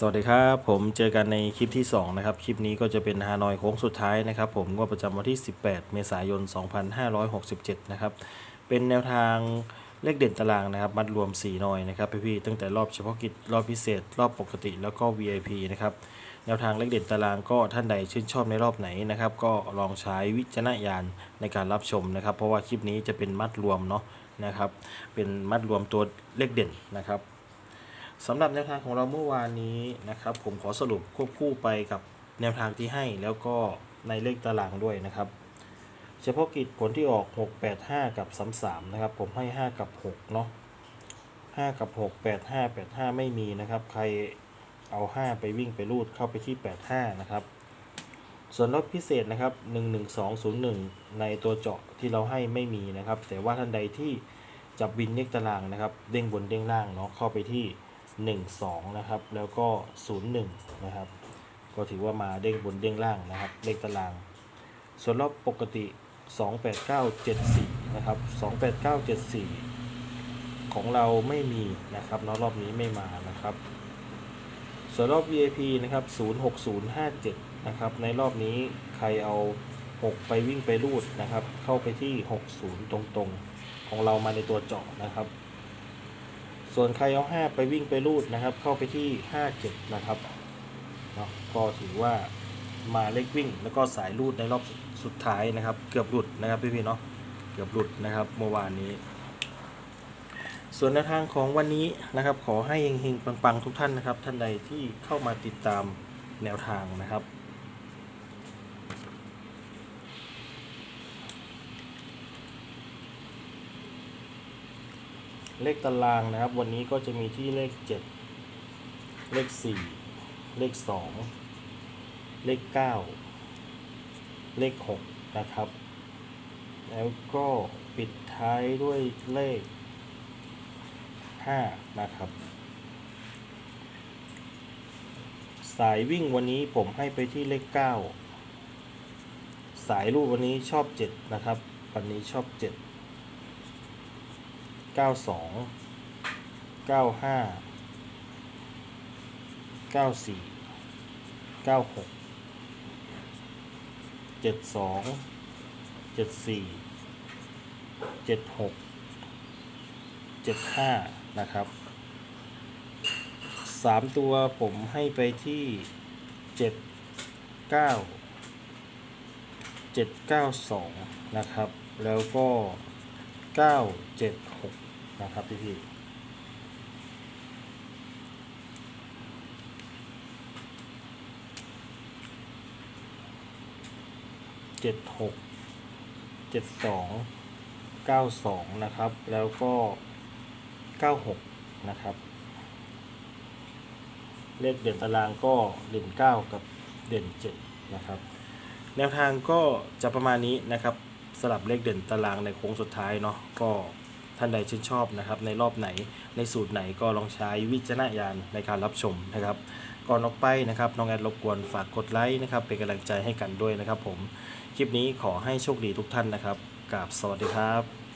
สวัสดีครับ ผมเจอกันในคลิปที่ 2 นะครับ คลิปนี้ก็จะเป็นฮานอยโค้งสุดท้ายนะครับผมงวดประจำวันที่ 18 เมษายน 2567 นะครับ เป็นแนวทางเลขเด่นตารางนะครับ มัดรวม 4 หน่อยนะครับพี่ๆตั้งแต่รอบเฉพาะกิจรอบพิเศษ รอบปกติแล้วก็ VIP นะครับแนวทางเลขเด่นตารางก็ท่านใดชื่นชอบในรอบไหนนะครับ ก็ลองใช้วิจารณญาณในการรับชมนะครับ เพราะว่าคลิปนี้จะเป็นมัดรวมเนาะนะครับ เป็นมัดรวมตัวเลขเด่นนะครับ สำหรับแนวทางของเราเมื่อวานนี้นะครับ ผมขอสรุปควบคู่ไปกับแนวทางที่ให้แล้วก็ในเลขตารางด้วยนะครับ เฉพาะกิจผลที่ออก 6 8 5 กับ 33 นะครับ ผมให้ 5 กับ 6 เนาะ5 กับ 6 8 5 8 5 ไม่มีนะครับ ใครเอา 5 ไปวิ่งไปรูดเข้าไปที่ 85 นะครับ ส่วนรอบพิเศษนะครับ 11201 ในตัวเจาะที่เราให้ไม่มีนะครับ แต่ว่าท่านใดที่จับบินเลขตารางนะครับ เด้งบนเด้งล่างเนาะเข้าไปที่ 1 2 นะครับ แล้วก็ 0 1 นะครับ ก็ถือว่ามาเด้งบนเด้งล่างนะครับ เลขตาราง ส่วนรอบปกติ 2 8 9 7 4 นะครับ 2 8 9 7 4 ของเราไม่มีนะครับเนาะรอบนี้ไม่มานะครับ ส่วนรอบ VIP นะครับ 06057 นะครับ ในรอบนี้ใครเอา 6 ไปวิ่งไปรูดนะครับ เข้าไปที่ 60 ตรงๆ ของเรามาในตัวเจาะนะครับ ส่วนใครเอา5ไปวิ่งไปรูดนะครับ เข้าไปที่57นะครับเนาะก็ถือว่ามาเล็กวิ่ง แล้วก็สายรูดในรอบสุดท้ายนะครับ เกือบหลุดนะครับพี่ๆเนาะเกือบหลุดนะครับเมื่อวานนี้ ส่วนแนวทางของวันนี้นะครับ ขอให้เฮงๆปังๆทุกท่านนะครับ ท่านใดที่เข้ามาติดตามแนวทางนะครับ เลขตารางนะครับ วันนี้ก็จะมีที่เลข 7 เลข 4 เลข 2 เลข 9 เลข 6 นะครับ แล้วก็ปิดท้ายด้วยเลข 5 นะครับ สายวิ่งวันนี้ผมให้ไปที่เลข 9 สายรูปวันนี้ชอบ 7 นะครับ วันนี้ชอบ 7 เก้าสองเก้าห้าเก้าสี่เก้าหกเจ็ดสองเจ็ดสี่เจ็ดหกเจ็ดห้านะครับสามตัวผมให้ไปที่เจ็ดเก้าเจ็ดเก้าสองนะครับ แล้วก็เก้าเจ็ดหก นะครับพี่พี่เจ็ดหกเจ็ดสองเก้าสองนะครับ แล้วก็เก้าหกนะครับ เลขเด่นตารางก็เด่นเก้ากับเด่นเจ็ดนะครับแนวทางก็จะประมาณนี้นะครับสลับเลขเด่นตารางในโค้งสุดท้ายเนาะก็ ท่านใดชื่นชอบนะครับ ในรอบไหนในสูตรไหนก็ลองใช้วิจารณญาณในการรับชมนะครับ ก่อนออกไปนะครับน้องแอดรบกวนฝากกดไลค์นะครับ เป็นกำลังใจให้กันด้วยนะครับผม คลิปนี้ขอให้โชคดีทุกท่านนะครับกราบสวัสดีครับ